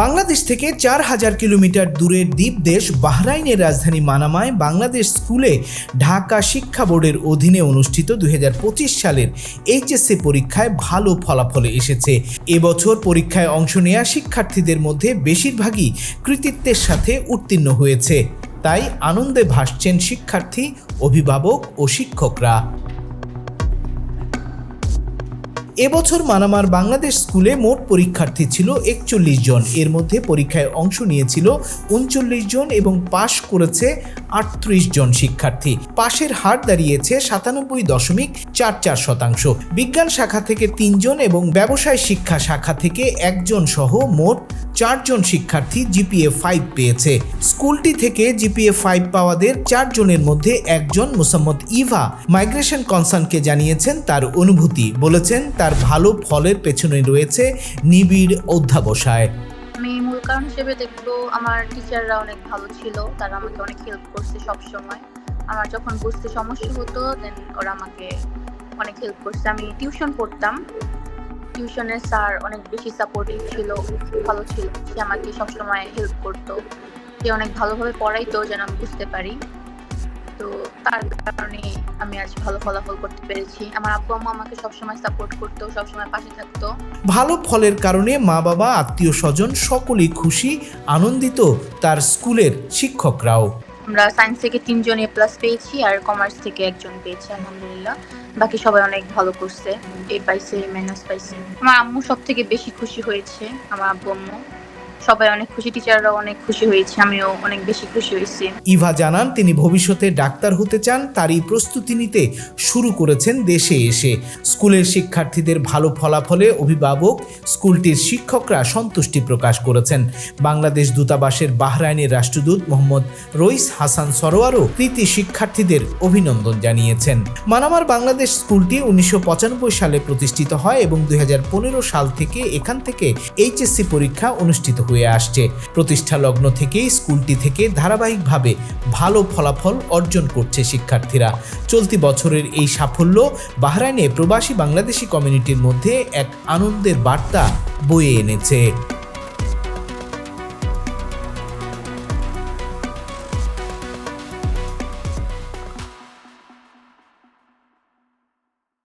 বাংলাদেশ থেকে চার হাজার কিলোমিটার দূরের দ্বীপ দেশ বাহরাইনের রাজধানী মানামায় বাংলাদেশ স্কুলে ঢাকা শিক্ষা বোর্ডের অধীনে অনুষ্ঠিত দু হাজার পঁচিশ সালের এইচএসসি পরীক্ষায় ভালো ফলাফলে এসেছে। এবছর পরীক্ষায় অংশ নেওয়া শিক্ষার্থীদের মধ্যে বেশিরভাগই কৃতিত্বের সাথে উত্তীর্ণ হয়েছে। তাই আনন্দে ভাসছেন শিক্ষার্থী, অভিভাবক ও শিক্ষকরা। এবছর মানামার বাংলাদেশ স্কুলে মোট পরীক্ষার্থী ছিল একচল্লিশ জন। এর মধ্যে পরীক্ষায় অংশ নিয়েছিল উনচল্লিশ জন এবং পাশ করেছে আটত্রিশ জন শিক্ষার্থী। পাশের হার দাঁড়িয়েছে সাতানব্বই দশমিক চার চার শতাংশ। বিজ্ঞান শাখা থেকে তিনজন এবং ব্যবসায় শিক্ষা শাখা থেকে একজন সহ মোট চারজন শিক্ষার্থী জিপিএ ফাইভ পেয়েছে। স্কুলটি থেকে জিপিএ ফাইভ পাওয়াদের চারজনের মধ্যে একজন মোসাম্মদ ইভা মাইগ্রেশন কনসার্নকে জানিয়েছেন তার অনুভূতি। বলেছেন, তার ভালো ফলের পেছনে রয়েছে নিবিড় অধ্যাবসায়। আমি মূল কারণ হিসেবে দেখব আমার টিচাররা অনেক ভালো ছিল, তারা আমাকে অনেক হেল্প করছে সব সময় আমার যখন বুঝতে সমস্যা হতো দেন ওরা আমাকে অনেক হেল্প করছে। আমি টিউশন পড়তাম। টিউশনের স্যার অনেক বেশি সাপোর্টিভ ছিল, ভালো ছিল। সে আমাকে সবসময় হেল্প করতো। সে অনেক ভালোভাবে পড়াইতো যেন আমি বুঝতে পারি। তো তার কারণে আমি আজ ভালো ফলাফল করতে পেরেছি। আমার আব্বু আম্মা আমাকে সবসময় সাপোর্ট করতো সবসময় পাশে থাকতো। ভালো ফলের কারণে মা বাবা আত্মীয় স্বজন সকলেই খুশি আনন্দিত তার স্কুলের শিক্ষকরাও। আমরা সায়েন্স থেকে তিনজন এ প্লাস পেয়েছি আর কমার্স থেকে একজন পেয়েছি আলহামদুলিল্লাহ। বাকি সবাই অনেক ভালো করছে এ পাইছে মাইনাস পাইছে। আমার আম্মু সব থেকে বেশি খুশি হয়েছে আমার আব্বু আম্মু। সবাই অনেক খুশি টিচাররাও অনেক খুশি হয়েছে, আমিও অনেক বেশি খুশি হয়েছি। ইভা জানান, তিনি ভবিষ্যতে ডাক্তার হতে চান, তারই প্রস্তুতি নিতে শুরু করেছেন দেশে এসে। স্কুলের শিক্ষার্থীদের ভালো ফলাফলে অভিভাবক, স্কুলটির শিক্ষকরা সন্তুষ্টি প্রকাশ করেছেন। বাংলাদেশ দূতাবাসের বাহরাইনের রাষ্ট্রদূত মোহাম্মদ রইস হাসান সরোয়ারও কৃতি শিক্ষার্থীদের অভিনন্দন জানিয়েছেন। মানামার বাংলাদেশ স্কুলটি উনিশশো পঁচানব্বই সালে প্রতিষ্ঠিত হয় এবং দুই হাজার পনেরো সাল থেকে এখান থেকে এইচএসসি পরীক্ষা অনুষ্ঠিত হয়ে আসছে। প্রতিষ্ঠা লগ্ন থেকেই স্কুলটি থেকে ধারাবাহিকভাবে ভালো ফলাফল অর্জন করছে শিক্ষার্থীরা। চলতি বছরের এই সাফল্য বাহরাইনে প্রবাসী বাংলাদেশি কমিউনিটির মধ্যে এক আনন্দের বার্তা বয়ে এনেছে।